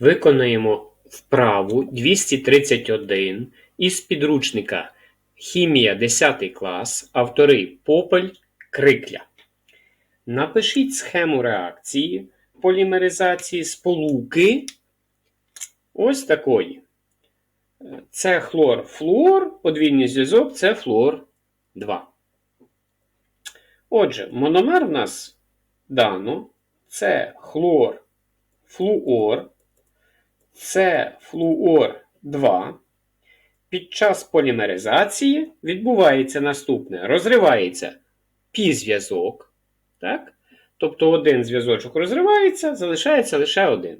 Виконаємо вправу 231 із підручника Хімія 10 клас, автори Попель, Крикля. Напишіть схему реакції полімеризації сполуки ось такої. Це хлор флуор, подвійний зв'язок це флуор 2. Отже, мономер в нас дано це хлор флуор, це флуор 2. Під час полімеризації відбувається наступне: розривається пі-зв'язок. Так? Тобто один зв'язочок розривається, залишається лише один.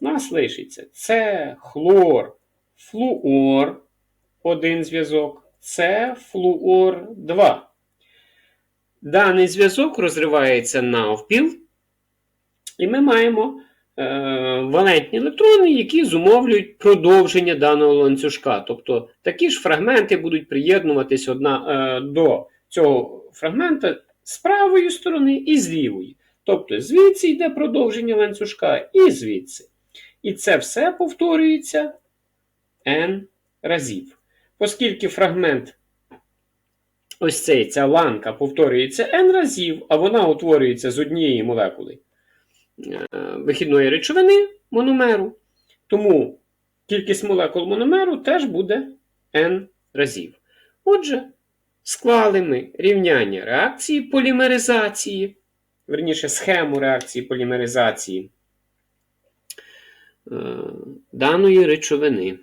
Нас лишиться це хлор флуор, один зв'язок, це флуор 2. Даний зв'язок розривається навпіл, і ми маємо валентні електрони, які зумовлюють продовження даного ланцюжка. Тобто такі ж фрагменти будуть приєднуватись одна, е, до цього фрагмента з правої сторони і з лівої. Тобто звідси йде продовження ланцюжка і звідси. І це все повторюється n разів. Оскільки фрагмент, ось цей, ця ланка повторюється n разів, а вона утворюється з однієї молекули е, вихідної речовини мономеру, тому кількість молекул мономеру теж буде n разів. Отже, склали ми рівняння реакції полімеризації, верніше схему реакції полімеризації е, даної речовини.